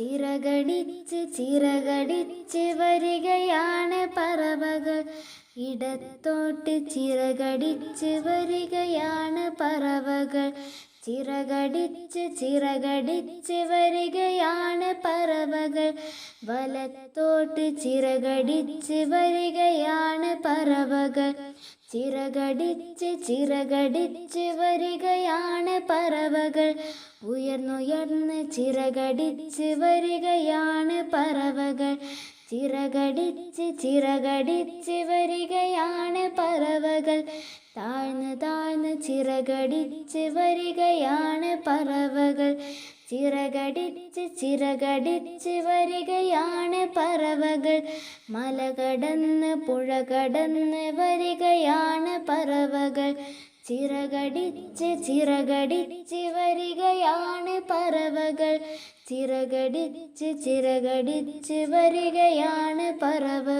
ചിറകടിച്ച് ചിറകടിച്ച് വരികയാണ് പറവകൾ. ഇടത്തോട്ട് ചിറകടിച്ച് വരികയാണ് പറവകൾ. ചിറകടിച്ച് ചിറകടിച്ച് വരികയാണ് പറവകൾ. വലത്തോട്ട് ചിറകടിച്ച് വരികയാണ് പറവകൾ. ചിറകടിച്ച് ചിറകടിച്ച് വരികയാണ് പറവകൾ. ഉയർന്നുയർന്ന് ചിറകടിച്ച് വരികയാണ് പറവകൾ. ചിറകടിച്ച് ചിറകടിച്ച് വരികയാണ് പറവകൾ. താഴ്ന്ന് താഴ്ന്ന് ചിറകടിച്ച് വരികയാണ് പറവകൾ. ചിറകടിച്ച് ചിറകടിച്ച് വരികയാണ് പറവകൾ. മല കടന്ന് പുഴ കടന്ന് വരികയാണ് പറവകൾ. ചിറകടിച്ച് ചിറകടിച്ച് വരികയാണ് പറവകൾ. ചിറകടിച്ച് ചിറകടിച്ച് വരികയാണ് പറവ